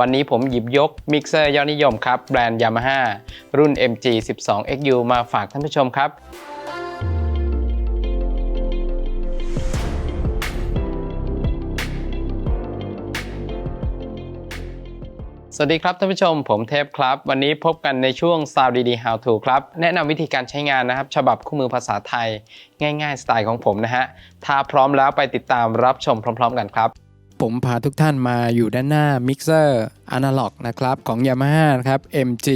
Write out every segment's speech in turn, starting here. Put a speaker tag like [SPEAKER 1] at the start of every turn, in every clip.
[SPEAKER 1] วันนี้ผมหยิบยกมิกเซอร์ยอดนิยมครับ แบรนด์ Yamaha รุ่น MG 12 XU มาฝากท่านผู้ชมครับสวัสดีครับท่านผู้ชมผมเทพครับ วันนี้พบกันในช่วง Sound ดีๆ How to ครับ แนะนำวิธีการใช้งานนะครับ ฉบับคู่มือภาษาไทย ง่าย ๆ สไตล์ของผมนะฮะ ถ้าพร้อมแล้วไปติดตามรับชมพร้อม ๆ กันครับ ผมพาทุกท่านมาอยู่ด้านหน้ามิกเซอร์อนาล็อกนะครับของ Yamaha นะครับ MG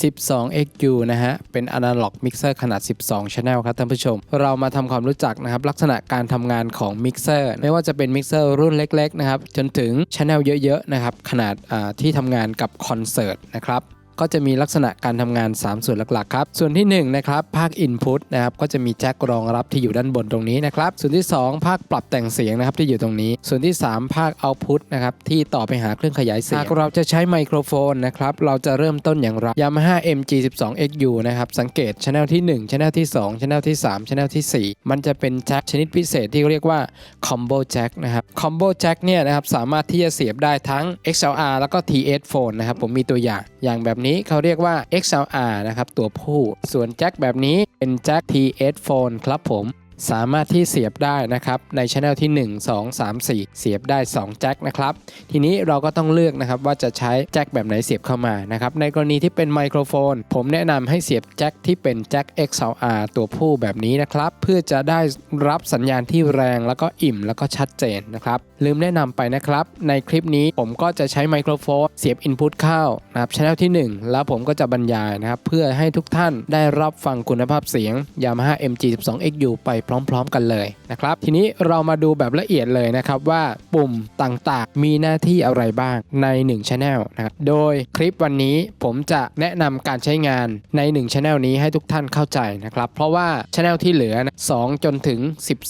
[SPEAKER 1] 12XU นะฮะ เป็นอนาล็อกมิกเซอร์ขนาด 12 Channel ครับท่านผู้ชม เรามาทำความรู้จักนะครับ ลักษณะการทำงานของมิกเซอร์ไม่ว่าจะเป็นมิกเซอร์รุ่นเล็ก ๆ นะครับ จนถึง Channel เยอะ ๆ นะครับ ขนาดที่ทำงานกับคอนเสิร์ตนะครับ ก็จะมีลักษณะการทำงาน 3 ส่วนหลักๆครับ ส่วนที่1นะครับภาค Input นะครับก็จะมีแจ็ครองรับที่อยู่ด้านบนตรงนี้นะครับ ส่วนที่ 2 ภาคปรับแต่งเสียงนะครับที่อยู่ตรงนี้ ส่วนที่ 3 ภาค Output นะครับที่ต่อไปหาเครื่องขยายเสียง หากเราจะใช้ไมโครโฟนนะครับเราจะเริ่มต้นอย่างไร Yamaha MG 12 XU นะครับสังเกต Channel ที่1 Channel ที่2 Channel ที่3 Channel ที่ 4 มันจะเป็นแจ็คชนิดพิเศษที่เรียกว่า Combo Jack นะครับ Combo Jack เนี่ยนะครับสามารถที่จะเสียบได้ทั้ง XLR แล้วก็ TS Phone นะครับผมมีตัวอย่างอย่างแบบนี้เขาเรียกว่า XLR นะครับตัวผู้ ส่วนแจ็คแบบนี้เป็นแจ็ค TS Phone ครับผม สามารถที่เสียบได้นะครับในช anel ที่ 1 2 3 4 เสียบได้ 2 แจ็คนะครับทีนี้เราก็ต้องเลือกนะครับว่าจะใช้แจ็คแบบไหนเสียบเข้ามานะครับในกรณีที่เป็นไมโครโฟน ผมแนะนำให้เสียบแจ็คที่เป็นแจ็ค XLR ตัวผู้แบบนี้นะครับเพื่อจะได้รับสัญญาณที่แรงแล้วก็อิ่มแล้วก็ชัดเจนนะครับลืมแนะนำไปนะครับในคลิปนี้ผมก็จะใช้ไมโครโฟนเสียบ Input เข้านะครับช anel ที่ 1 แล้วผมก็จะบรรยายนะครับเพื่อให้ทุกท่านได้รับฟังคุณภาพเสียง Yamaha MG 12 XU ไปพร้อมๆกันเลยนะครับ ทีนี้เรามาดูแบบละเอียดเลยนะครับว่าปุ่มต่างๆ มีหน้าที่อะไรบ้างใน1 Channel นะครับโดยคลิปวันนี้ผมจะแนะนำการใช้งานใน1 Channel นี้ให้ทุกท่านเข้าใจนะครับ เพราะว่า Channel ที่เหลือ 2 จนถึง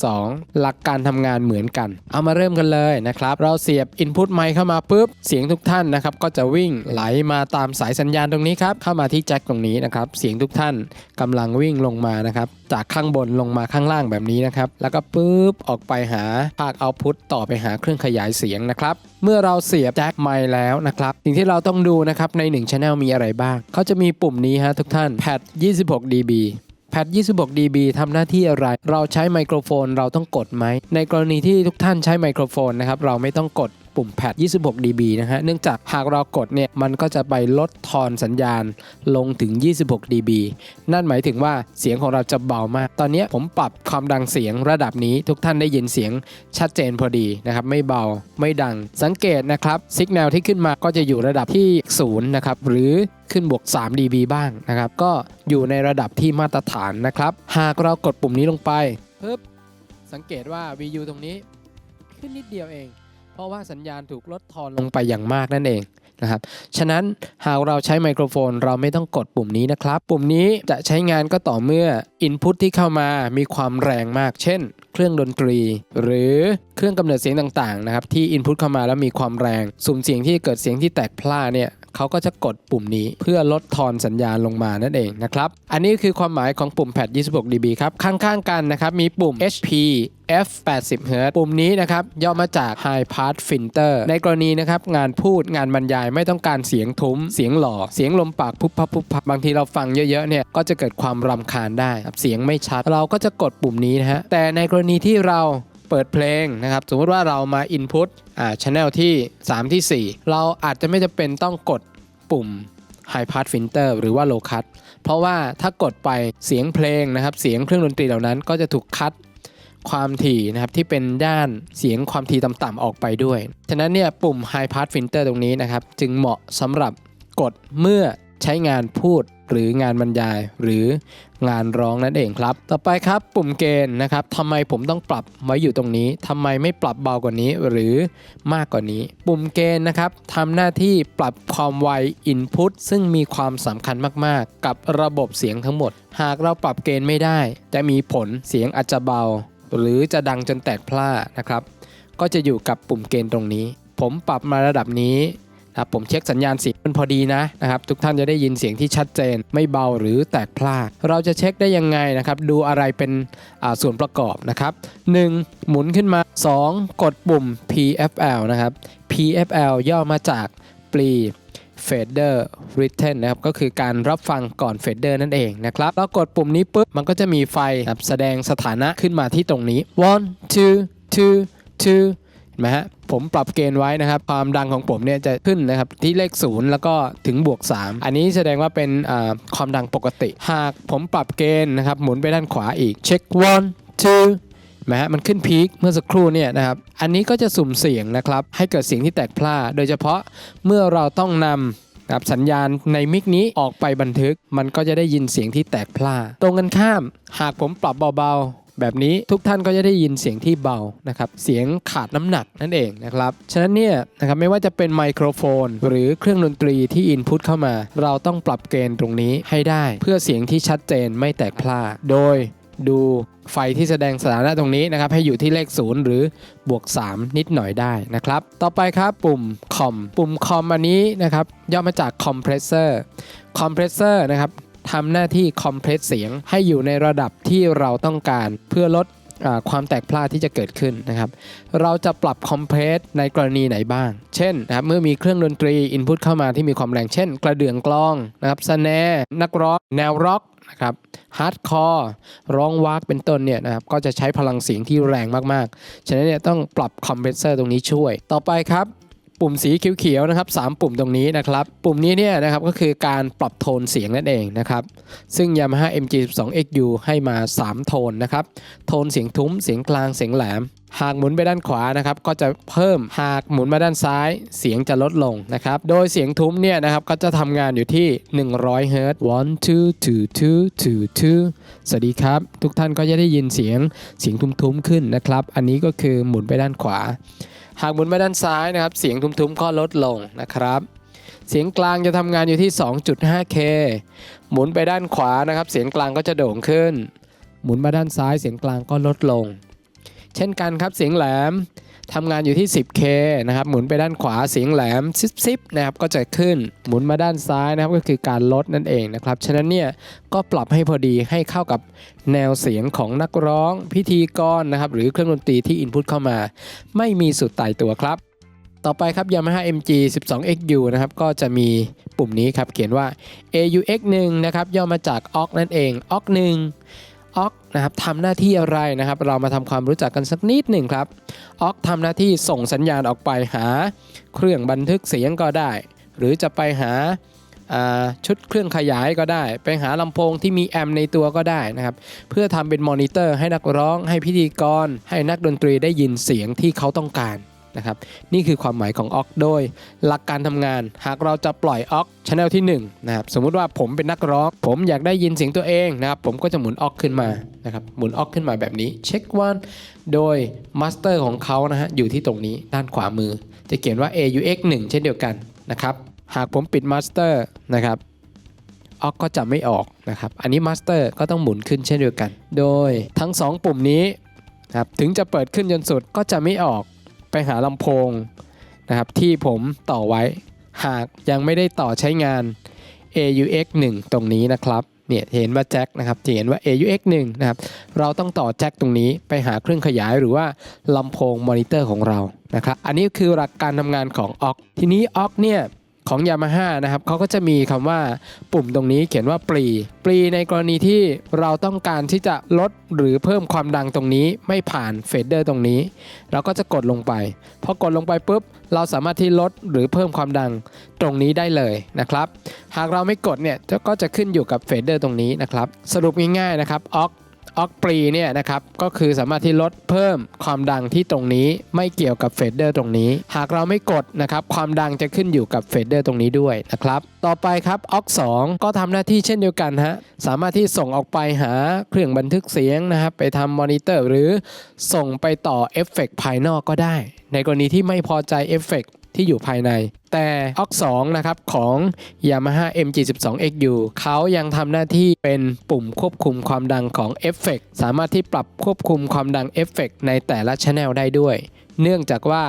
[SPEAKER 1] 12 หลักการทำงานเหมือนกัน เอามาเริ่มกันเลยนะครับ เราเสียบ Input ไมค์เข้ามาปุ๊บ เสียงทุกท่านนะครับก็จะวิ่งไหลมาตามสายสัญญาณตรงนี้ครับ เข้ามาที่แจ็คตรงนี้นะครับ เสียงทุกท่านกำลังวิ่งลงมานะครับ จากข้างบนลงมาข้างล่างแบบนี้นะครับ แล้วก็ปุ๊บออกไปหาภาคเอาพุทต่อไปหาเครื่องขยายเสียงนะครับ เมื่อเราเสียบแจ็คไมค์แล้วนะครับ สิ่งที่เราต้องดูนะครับใน1 Channel มีอะไรบ้าง เขาจะมีปุ่มนี้ฮะทุกท่าน Pad 26 dB แพด26 dB ทำหน้าที่อะไร เราใช้ไมโครโฟน เราต้องกดไหม ในกรณีที่ทุกท่านใช้ไมโครโฟนนะครับ เราไม่ต้องกด ปุ่มแพด 26 dB นะฮะ เนื่องจากหากเรากดเนี่ย มันก็จะไปลดทอนสัญญาณลงถึง 26 dB นั่นหมายถึงว่าเสียงของเราจะเบามาก ตอนนี้ผมปรับความดังเสียงระดับนี้ทุกท่านได้ยินเสียงชัดเจนพอดีนะครับ ไม่เบาไม่ดัง สังเกตนะครับสัญญาณที่ขึ้นมาก็จะอยู่ระดับที่ 0 นะครับ หรือขึ้นบวก 3 dB บ้างนะครับ ก็อยู่ในระดับที่มาตรฐานนะครับ หากเรากดปุ่มนี้ลงไปปึ๊บสังเกตว่า VU ตรงนี้ขึ้นนิดเดียวเอง เพราะว่าสัญญาณถูกลดทอนลงไปอย่างมากนั่นเองนะครับ ฉะนั้นหากเราใช้ไมโครโฟนเราไม่ต้องกดปุ่มนี้นะครับ ปุ่มนี้จะใช้งานก็ต่อเมื่ออินพุตที่เข้ามามีความแรงมาก เช่น เครื่องดนตรี หรือเครื่องกำเนิดเสียงต่างๆนะครับที่อินพุตเข้ามาแล้วมีความแรง สุ่มเสียงที่เกิดเสียงที่แตกพล่าเนี่ย เขาก็จะกดปุ่มนี้เพื่อลดทอนสัญญาณลงมานั่นเองนะครับ อันนี้คือความหมายของปุ่มแพด 26 dB ครับ ข้างๆกันนะครับ มีปุ่ม HP F 80 Hz ปุ่มนี้นะครับย่อมาจาก High Pass Filter ในกรณีนะครับงานพูดงานบรรยายไม่ต้องการเสียงทุ้ม เสียงหล่อ เสียงลมปากพุบพับพุบพับบางทีเราฟังเยอะๆเนี่ยก็จะเกิดความรำคาญได้ เสียงไม่ชัด เราก็จะกดปุ่มนี้นะฮะแต่ในกรณีที่เรา เปิดเพลงนะครับ สมมติว่าเรามา Input อ่า Channel ที่ 3 ที่ 4 เราอาจจะไม่จำเป็นต้องกดปุ่ม High Pass Filter หรือว่า Low Cut เพราะว่าถ้ากดไปเสียงเพลงนะครับ เสียงเครื่องดนตรีเหล่านั้นก็จะถูกคัดความถี่นะครับที่เป็นด้านเสียงความถี่ต่ำๆออกไปด้วย ฉะนั้นเนี่ยปุ่ม High Pass Filter ตรงนี้นะครับ จึงเหมาะสำหรับกดเมื่อใช้งานพูดหรืองานบรรยาย หรือ งานร้องนั่นเองครับ ต่อไปครับปุ่มเกณฑ์นะครับทำไมผมต้องปรับไว้อยู่ตรงนี้ทำไมไม่ปรับเบากว่านี้หรือมากกว่านี้ ปุ่มเกณฑ์นะครับทำหน้าที่ปรับความไว Input ซึ่งมีความสำคัญมากๆ กับระบบเสียงทั้งหมด หากเราปรับเกณฑ์ไม่ได้จะมีผลเสียงอาจจะเบา หรือจะดังจนแตกพล่านะครับ ก็จะอยู่กับปุ่มเกณฑ์ตรงนี้ ผมปรับมาระดับนี้ ครับผมเช็คสัญญาณเสียงมันพอดีนะนะครับทุกท่านจะได้ยินเสียงที่ชัดเจน ไม่เบาหรือแตกพล่าเราจะเช็คได้ยังไงนะครับดูอะไรเป็นส่วนประกอบนะครับ 1. หมุนขึ้นมา 2. กดปุ่ม PFL นะครับ PFL ย่อมาจาก
[SPEAKER 2] pre fader written นะครับ ก็คือการรับฟังก่อน fader นั่นเองนะครับแล้วกดปุ่มนี้ปุ๊บ มันก็จะมีไฟแสดงสถานะขึ้นมาที่ตรงนี้ one two two two เห็นไหมฮะ ผมปรับเกณฑ์ไว้นะครับ ความดังของผมเนี่ยจะขึ้นนะครับที่เลข 0 แล้วก็ถึงบวก 3 อันนี้แสดงว่าเป็นความดังปกติ หากผมปรับเกณฑ์นะครับหมุนไปด้านขวาอีกเช็ค one two นไหมฮะมันขึ้นพีคเมื่อสักครู่เนี่ยนะครับ อันนี้ก็จะสุ่มเสียงนะครับ ให้เกิดเสียงที่แตกพล่า โดยเฉพาะเมื่อเราต้องนำนะครับสัญญาณในมิกนี้ออกไปบันทึก มันก็จะได้ยินเสียงที่แตกพล่า ตรงกันข้าม หากผมปรับเบาๆ แบบนี้ทุกท่านก็จะได้ยินเสียงที่เบานะครับเสียงขาดน้ำหนักนั่นเองนะครับฉะนั้นเนี่ยนะครับไม่ว่าจะเป็นไมโครโฟน หรือเครื่องดนตรีที่อินพุตเข้ามา เราต้องปรับเกณฑ์ตรงนี้ให้ได้เพื่อเสียงที่ชัดเจนไม่แตกพล่าโดยดูไฟที่แสดงสถานะตรงนี้นะครับ ให้อยู่ที่เลข 0 หรือบวก 3 นิดหน่อยได้นะครับ ต่อไปครับปุ่มคอมปุ่มคอมอันนี้นะครับย่อมาจากคอมเพรสเซอร์คอมเพรสเซอร์นะครับ ทำหน้าที่คอมเพรสเสียงให้อยู่ในระดับที่เราต้องการเพื่อลดอความแตกพลาดที่จะเกิดขึ้นนะครับ เราจะปรับคอมเพรสในกรณีไหนบ้าง เช่นนะครับเมื่อมีเครื่องดนตรีอินพุตเข้ามาที่มีความแรง เช่น กระเดื่องกลองนะครับสแนร์นักร้องแนวร็อกนะครับฮาร์ดคอร์ร้องวากเป็นต้นเนี่ยนะครับก็จะใช้พลังเสียงที่แรงมากๆ ฉะนั้นเนี่ยต้องปรับคอมเพรสเซอร์ตรงนี้ช่วย ต่อไปครับ ปุ่มสีเขียวๆนะครับสามปุ่มตรงนี้นะครับ ปุ่มนี้เนี่ยนะครับก็คือการปรับโทนเสียงนั่นเองนะครับ ซึ่ง Yamaha MG12XU ให้มา 3 โทนนะครับ โทนเสียงทุ้ม เสียงกลาง เสียงแหลม หากหมุนไปด้านขวานะครับ ก็จะเพิ่ม หากหมุนมาด้านซ้าย เสียงจะลดลงนะครับ โดยเสียงทุ้มเนี่ยนะครับก็จะทำงานอยู่ที่ 100เฮิรตซ์ one two two two two two สวัสดีครับ ทุกท่านก็จะได้ยินเสียง เสียงทุ้มๆขึ้นนะครับ อันนี้ก็คือหมุนไปด้านขวา หากหมุนไปด้านซ้ายนะครับเสียงทุ้มๆก็ลดลงนะครับ เสียงกลางจะทำงานอยู่ที่ 2.5K หมุนไปด้านขวานะครับ เสียงกลางก็จะโด่งขึ้น หมุนมาด้านซ้ายเสียงกลางก็ลดลง เช่นกันครับเสียงแหลม ทำงานอยู่ที่ 10K นะครับ หมุนไปด้านขวาเสียงแหลมซิบๆนะครับก็จะขึ้นหมุนมาด้านซ้ายนะครับก็คือการลดนั่นเองนะครับ ฉะนั้นเนี่ยก็ปรับให้พอดีให้เข้ากับแนวเสียงของนักร้องพิธีกรนะครับหรือเครื่องดนตรีที่อินพุตเข้ามา ไม่มีสุดตายตัวครับ ต่อไปครับ Yamaha MG 12XU นะครับก็จะมีปุ่มนี้ครับเขียนว่า AUX 1นะครับย่อมาจาก OX นั่นเอง OX 1 OX นะครับทำหน้าที่อะไรนะครับ เรามาทำความรู้จักกันสักนิดหนึ่งครับ OX ทำหน้าที่ส่งสัญญาณออกไปหา เครื่องบันทึกเสียงก็ได้ หรือจะไปหาาชุดเครื่องขยายก็ได้ ไปหาลำโพงที่มีแอมป์ในตัวก็ได้นะครับ เพื่อทำเป็นมอนิเตอร์ให้นักร้อง ให้พิธีกร ให้นักดนตรีได้ยินเสียงที่เขาต้องการ นะครับนี่คือความหมายของออกโดย หลักการทำงาน หากเราจะปล่อยออกช n นลที่1นะครับสมมุติว่าผมเป็นนักร้อง ผมอยากได้ยินเสียงตัวเองนะครับผมก็จะหมุนออกขึ้นมานะครับหมุนออกขึ้นมาแบบนี้เช็ควันโดยมาสเตอร์ของเขานะฮะอยู่ที่ตรงนี้ด้านขวามือ จะเขียนว่า AUX 1 เช่นเดียวกันนะครับหากผมปิดมาสเตอร์นะครับออกก็จะไม่ออกนะครับ อันนี้มาสเตอร์ก็ต้องหมุนขึ้นเช่นเดียวกัน โดยทั้ง 2 ปุ่มนี้ครับถึงจะเปิดขึ้นจนสุดก็จะไม่ออก ไปหาลำโพงนะครับที่ผมต่อไว้ หากยังไม่ได้ต่อใช้งาน AUX 1 ตรงนี้นะครับเนี่ยเห็นว่าแจ็คนะครับจะเห็นว่า AUX 1นะครับเราต้องต่อแจ็คตรงนี้ไปหาเครื่องขยายหรือว่าลำโพงมอนิเตอร์ของเรานะครับอันนี้คือหลักการทำงานของ OX ทีนี้ OX เนี่ย ของ Yamaha นะครับเขาก็จะมีคำว่าปุ่มตรงนี้เขียนว่าปรี ปรีในกรณีที่เราต้องการที่จะลดหรือเพิ่มความดังตรงนี้ไม่ผ่านเฟดเดอร์ตรงนี้ เราก็จะกดลงไป พอกดลงไปปุ๊บ เราสามารถที่ลดหรือเพิ่มความดังตรงนี้ได้เลยนะครับ หากเราไม่กดเนี่ยก็จะขึ้นอยู่กับเฟดเดอร์ตรงนี้นะครับ สรุปง่ายๆนะครับออก ออกปรีเนี่ยนะครับก็คือสามารถที่ลดเพิ่มความดังที่ตรงนี้ไม่เกี่ยวกับเฟดเดอร์ตรงนี้ หากเราไม่กดนะครับความดังจะขึ้นอยู่กับเฟดเดอร์ตรงนี้ด้วยนะครับต่อไปครับออก2ก็ทำหน้าที่เช่นเดียวกันฮะสามารถที่ส่งออกไปหาเครื่องบันทึกเสียงนะครับไปทำมอนิเตอร์หรือส่งไปต่อเอฟเฟกต์ภายนอกก็ได้ ในกรณีที่ไม่พอใจเอฟเฟกต์ ที่อยู่ภายใน แต่ออก2นะครับของ Yamaha MG12XU เขายังทำหน้าที่เป็นปุ่มควบคุมความดังของเอฟเฟกต์สามารถที่ปรับควบคุมความดังเอฟเฟกต์ในแต่ละช anel ได้ด้วย เนื่องจากว่า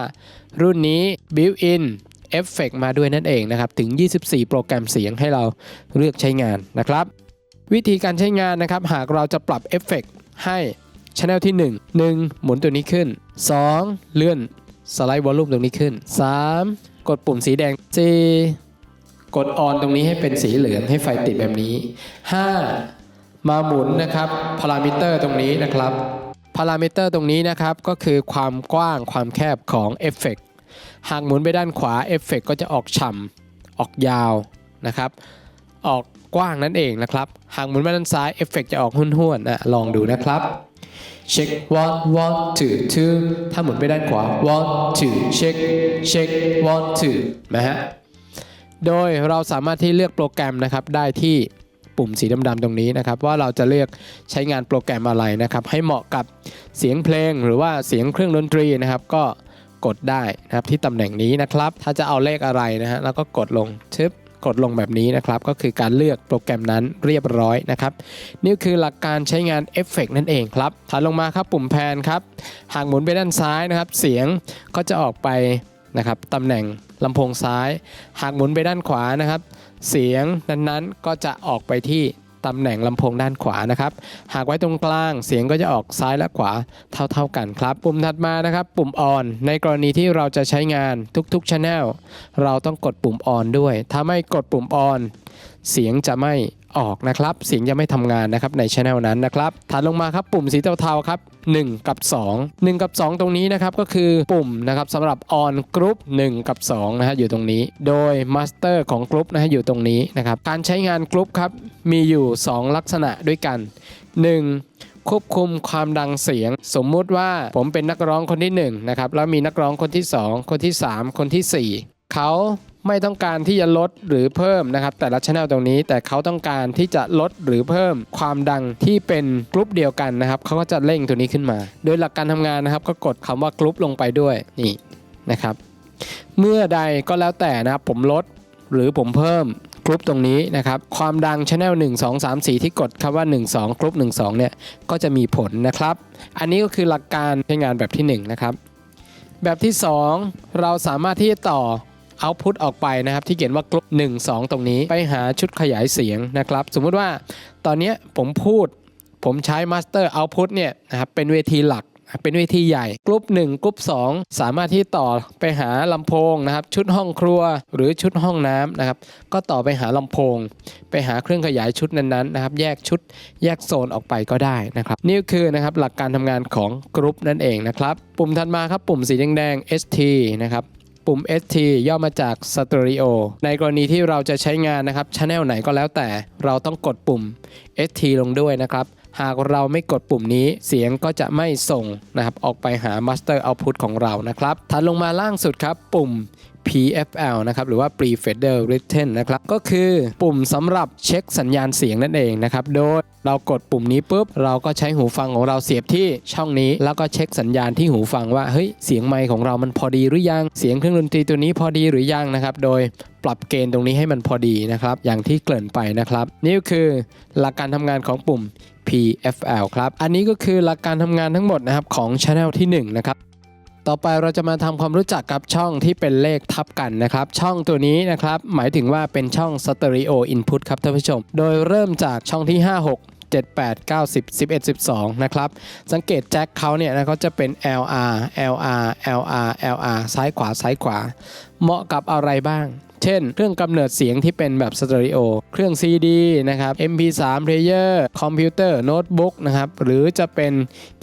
[SPEAKER 2] รุ่นนี้ built-in เอฟเฟกต์มาด้วยนั่นเองนะครับ ถึง 24 โปรแกรมเสียงให้เราเลือกใช้งานนะครับ วิธีการใช้งานนะครับ หากเราจะปรับเอฟเฟกต์ให้ช anel ที่ 1 1 หมุนตัวนี้ขึ้น 2 เลื่อน สไลด์วอลลุ่มตรงนี้ขึ้น 3 กดปุ่มสีแดง J กด on ตรงนี้ให้เป็นสีเหลืองให้ไฟติดแบบนี้ 5 มาหมุนนะครับพารามิเตอร์ตรงนี้นะครับพารามิเตอร์ตรงนี้นะครับก็คือความกว้างความแคบของเอฟเฟกหากหมุนไปด้านขวาเอฟเฟกก็จะออกฉ่ำออกยาวนะครับ ออกกว้างนั่นเองนะครับ หากหมุนไปด้านซ้ายเอฟเฟกจะออกห้วนๆนะลองดูนะครับ เช็ค one one two two ถ้าหมุนไปด้านขวา one two เช็คเช็ค one two นะฮะ โดยเราสามารถที่เลือกโปรแกรมนะครับได้ที่ปุ่มสีดำๆตรงนี้นะครับ ว่าเราจะเลือกใช้งานโปรแกรมอะไรนะครับ ให้เหมาะกับเสียงเพลงหรือว่าเสียงเครื่องดนตรีนะครับ ก็กดได้นะครับที่ตำแหน่งนี้นะครับ ถ้าจะเอาเลขอะไรนะฮะแล้วก็กดลงชึบ กดลงแบบนี้นะครับ ก็คือการเลือกโปรแกรมนั้นเรียบร้อยนะครับ นี่คือหลักการใช้งานเอฟเฟกนั่นเองครับถัดลงมาครับปุ่มแพนครับ หากหมุนไปด้านซ้ายนะครับ เสียงก็จะออกไปนะครับตำแหน่งลำโพงซ้าย หากหมุนไปด้านขวานะครับ เสียงนั้นๆก็จะออกไปที่ ตำแหน่งลำโพงด้านขวานะครับ หากไว้ตรงกลางเสียงก็จะออกซ้ายและขวาเท่าๆกันครับ ปุ่มถัดมานะครับ ปุ่มออน ในกรณีที่เราจะใช้งานทุกๆช ANNEL เราต้องกดปุ่มออนด้วย ถ้าไม่กดปุ่มออน เสียงจะไม่ออกนะครับ เสียงจะไม่ทำงานนะครับในช anel นั้นนะครับ ถัดลงมาครับปุ่มสีเทาๆครับ 1 กับ 2 1 กับ 2 ตรงนี้นะครับก็คือปุ่มนะครับสำหรับ on group 1 กับ2นะฮะอยู่ตรงนี้ โดย master ของ group นะฮะอยู่ตรงนี้นะครับการใช้งาน group ครับมีอยู่ 2 ลักษณะด้วยกัน 1. ควบคุมความดังเสียง สมมุติว่าผมเป็นนักร้องคนที่1นะครับแล้วมีนักร้องคนที่ 2 คนที่ 3 คนทีสี่4 เขา ไม่ต้องการที่จะลดหรือเพิ่มนะครับ แต่ละช anel ตรงนี้ แต่เขาต้องการที่จะลดหรือเพิ่มความดังที่เป็นกรุ๊ปเดียวกันนะครับเขาก็จะเร่งตัวนี้ขึ้นมา โดยหลักการทำงานนะครับ ก็กดคำว่ากรุ๊ปลงไปด้วยนี่นะครับ เมื่อใดก็แล้วแต่นะครับผมลดหรือผมเพิ่มกรุ๊ปตรงนี้นะครับ ความดังช anel 1 2 3 4 ที่กดคำว่า 1 2 กรุ๊ป1 2 เนี่ย ก็จะมีผลนะครับ อันนี้ก็คือหลักการใช้งานแบบที่ 1 นะครับ แบบที่ 2 เราสามารถที่จะต่อ เอาพุตออกไปนะครับที่เขียนว่ากรุ๊ป1 2 ตรงนี้ไปหาชุดขยายเสียงนะครับ สมมุติว่าตอนนี้ผมพูด ผมใช้ Master Output เนี่ยนะครับเป็นเวทีหลักเป็นเวทีใหญ่กรุ๊ป1กรุ๊ป2 สามารถที่ต่อไปหาลำโพงนะครับ ชุดห้องครัวหรือชุดห้องน้ำนะครับ ก็ต่อไปหาลำโพง ไปหาเครื่องขยายชุดนั้นๆนะครับ แยกชุดแยกโซนออกไปก็ได้นะครับ นี่คือนะครับหลักการทำงานของกรุ๊ปนั่นเองนะครับ ปุ่มถัดมาครับปุ่มสีแดงๆ ST นะครับ ปุ่ม ST ย่อมาจาก Stereo ในกรณีที่เราจะใช้งานนะครับช anel ไหนก็แล้วแต่ เราต้องกดปุ่ม ST ลงด้วยนะครับ หากเราไม่กดปุ่มนี้เสียงก็จะไม่ส่งนะครับ ออกไปหา Master Output ของเรานะครับถัดลงมาล่างสุดครับ ปุ่ม PFL นะครับหรือว่า Pre-Fader Written นะครับก็คือปุ่มสำหรับเช็คสัญญาณเสียงนั่นเองนะครับโดยเรากดปุ่มนี้ปุ๊บเราก็ใช้หูฟังของเราเสียบที่ช่องนี้ แล้วก็เช็คสัญญาณที่หูฟังว่าเฮ้ยเสียงไมค์ของเรามันพอดีหรือยังเสียงเครื่องดนตรีตัวนี้พอดีหรือยังนะครับโดยปรับเกณฑ์ตรงนี้ให้มันพอดีนะครับอย่างที่เกริ่นไปนะครับนี่คือหลักการทำงานของปุ่ม PFL ครับอันนี้ก็คือหลักการทำงานทั้งหมดนะครับของ Channel ที่1นะครับ ต่อไปเราจะมาทำความรู้จักกับช่องที่เป็นเลขทับกันนะครับ ช่องตัวนี้นะครับ หมายถึงว่าเป็นช่องสเตอริโออินพุตครับท่านผู้ชม โดยเริ่มจากช่องที่ 5 6 7 8 9 10 11 12 นะครับ สังเกตแจ็คเขาเนี่ยนะเขาจะเป็น LR LR LR LR ซ้ายขวาซ้ายขวา เหมาะกับอะไรบ้าง เช่น เครื่องกำเนิดเสียงที่เป็นแบบสเตอริโอ เครื่อง CD นะครับ MP3 player คอมพิวเตอร์โน้ตบุ๊กนะครับ หรือจะเป็น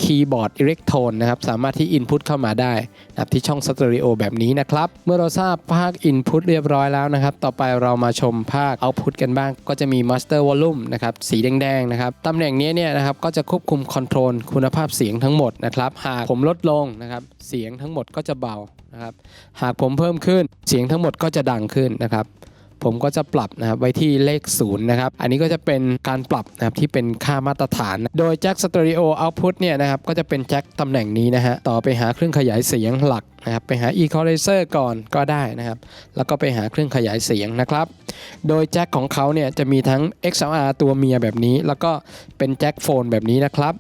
[SPEAKER 2] คีย์บอร์ดอิเล็กโทนนะครับ สามารถที่ Input เข้ามาได้นะที่ช่องสเตอริโอแบบนี้นะครับ เมื่อเราทราบภาค Input เรียบร้อยแล้วนะครับ ต่อไปเรามาชมภาค Output กันบ้าง ก็จะมี Master Volume นะครับ สีแดงๆนะครับ ตำแหน่งนี้เนี่ยนะครับ ก็จะควบคุมคอนโทรลคุณภาพเสียงทั้งหมดนะครับ หากผมลดลงนะครับ เสียงทั้งหมดก็จะเบานะครับ หากผมเพิ่มขึ้น เสียงทั้งหมดก็จะดังขึ้นนะครับผมก็จะปรับนะครับไว้ที่เลขศูนย์นะครับ อันนี้ก็จะเป็นการปรับนะครับที่เป็นค่ามาตรฐาน โดยแจ็คสเตอริโอเอาพุตเนี่ยนะครับก็จะเป็นแจ็คตำแหน่งนี้นะฮะ ต่อไปหาเครื่องขยายเสียงหลักนะครับไปหา equalizer ก่อนก็ได้นะครับ แล้วก็ไปหาเครื่องขยายเสียงนะครับ โดยแจ็คของเขาเนี่ยจะมีทั้ง XLR ตัวเมียแบบนี้ แล้วก็เป็นแจ็คโฟนแบบนี้นะครับ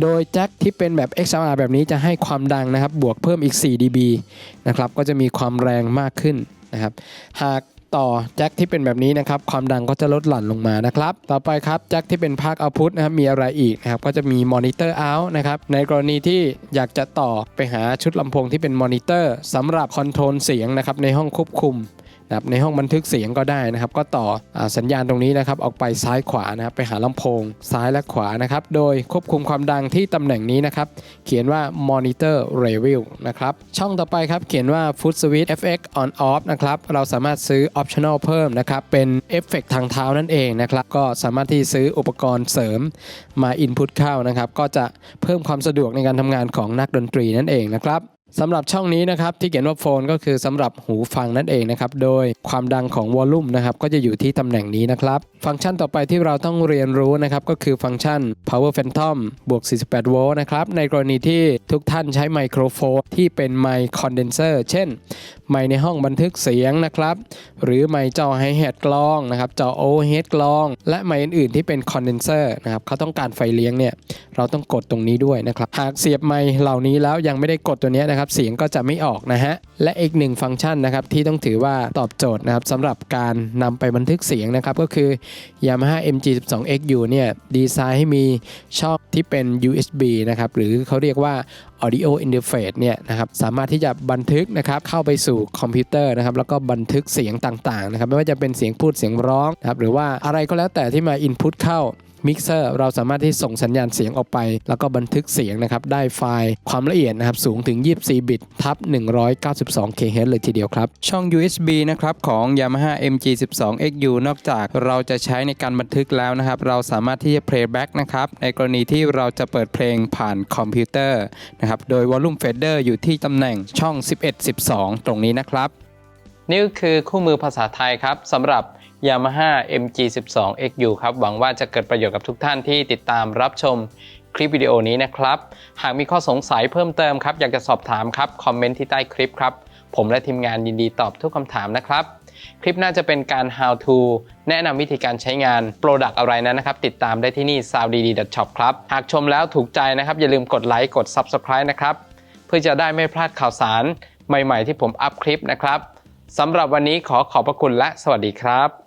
[SPEAKER 2] โดยแจ็คที่เป็นแบบ XLR แบบนี้จะให้ความดังนะครับ บวกเพิ่มอีก 4 dB นะครับ ก็จะมีความแรงมากขึ้น นะครับ หากต่อแจ็คที่เป็นแบบนี้นะครับ ความดังก็จะลดหลั่นลงมานะครับ ต่อไปครับแจ็คที่เป็นภาคเอาพุทนะครับมีอะไรอีกนะครับ ก็จะมีมอนิเตอร์เอาท์นะครับ ในกรณีที่อยากจะต่อไปหาชุดลำโพงที่เป็นมอนิเตอร์สำหรับคอนโทรลเสียงนะครับในห้องควบคุม นะครับในห้องบันทึกเสียงก็ได้นะครับ ก็ต่ออสัญญาณตรงนี้นะครับออกไปซ้ายขวานะครับไปหาลำโพง ซ้ายและขวานะครับ โดยควบคุมความดังที่ตำแหน่งนี้นะครับ เขียนว่า monitor level นะครับ ช่องต่อไปครับ เขียนว่า foot switch FX on off นะครับ เราสามารถซื้อ optional เพิ่มนะครับ เป็นเอฟเฟกทางเท้านั่นเองนะครับ ก็สามารถที่ซื้ออุปกรณ์เสริมมา input เข้านะครับ ก็จะเพิ่มความสะดวกในการทำงานของนักดนตรีนั่นเองนะครับ สำหรับช่องนี้นะครับที่เขียนว่าโฟนก็คือสำหรับหูฟังนั่นเองนะครับโดยความดังของวอลลุ่มนะครับก็จะอยู่ที่ตำแหน่งนี้นะครับ ฟังก์ชันต่อไปที่เราต้องเรียนรู้นะครับก็คือฟังก์ชัน power phantom บวก 48 โวลต์นะครับในกรณีที่ทุกท่านใช้ไมโครโฟนที่เป็นไมค์คอนเดนเซอร์เช่น ไมค์ในห้องบันทึกเสียงนะครับหรือไมค์จอไฮแฮดกลองนะครับจอโอเฮดกลอง และไมค์อื่นๆที่เป็นคอนเดนเซอร์นะครับเขาต้องการไฟเลี้ยงเนี่ยเราต้องกดตรงนี้ด้วยนะครับหากเสียบไมค์เหล่านี้แล้วยังไม่ได้กดตัวนี้ยนะครับเสียงก็จะไม่ออกนะฮะและอีกหนึ่งฟังก์ชันนะครับที่ต้องถือว่าตอบโจทย์นะครับสำหรับการนำไปบันทึกเสียงนะครับก็คือ Yamaha MG12XU เนี่ยดีไซน์ให้มีช่องที่เป็น USB นะครับหรือเขาเรียกว่า Audio Interface เนี่ยนะครับสามารถที่จะบันทึกนะครับเข้าไปสู่คอมพิวเตอร์นะครับแล้วก็บันทึกเสียงต่างๆนะครับไม่ว่าจะเป็นเสียงพูดเสียงร้องนะครับหรือว่าอะไรก็แล้วแต่ที่มา Input เข้า มิกเซอร์เราสามารถที่ส่งสัญญาณเสียงออกไป แล้วก็บันทึกเสียงนะครับ ได้ไฟล์ความละเอียดนะครับ สูงถึง 24 บิตทับ 192 kHz เลยทีเดียวครับ ช่อง USB นะครับของ Yamaha MG12XU นอกจากเราจะใช้ในการบันทึกแล้วนะครับ เราสามารถที่จะ playback นะครับ ในกรณีที่เราจะเปิดเพลงผ่านคอมพิวเตอร์นะครับ โดย volume fader อยู่ที่ตำแหน่งช่อง 11-12 ตรงนี้นะครับ
[SPEAKER 1] นี่ก็คือคู่มือภาษาไทยครับสำหรับ Yamaha MG12XU ครับ หวังว่าจะเกิดประโยชน์กับทุกท่านที่ติดตามรับชมคลิปวิดีโอนี้นะครับ หากมีข้อสงสัยเพิ่มเติมครับ อยากจะสอบถามครับ คอมเมนต์ที่ใต้คลิปครับ ผมและทีมงานยินดีตอบทุกคำถามนะครับ คลิปน่าจะเป็นการ how to แนะนำวิธีการใช้งาน Product อะไรนั้นนะครับ ติดตามได้ที่นี่ s o u d d s h o p ครับ หากชมแล้วถูกใจนะครับ อย่าลืมกดไลค์กด Subscribe นะครับ เพื่อจะได้ไม่พลาดข่าวสารใหม่ ๆ ที่ผมอัพคลิปนะครับสำหรับวันนี้ขอขอบพระคุณและสวัสดีครับ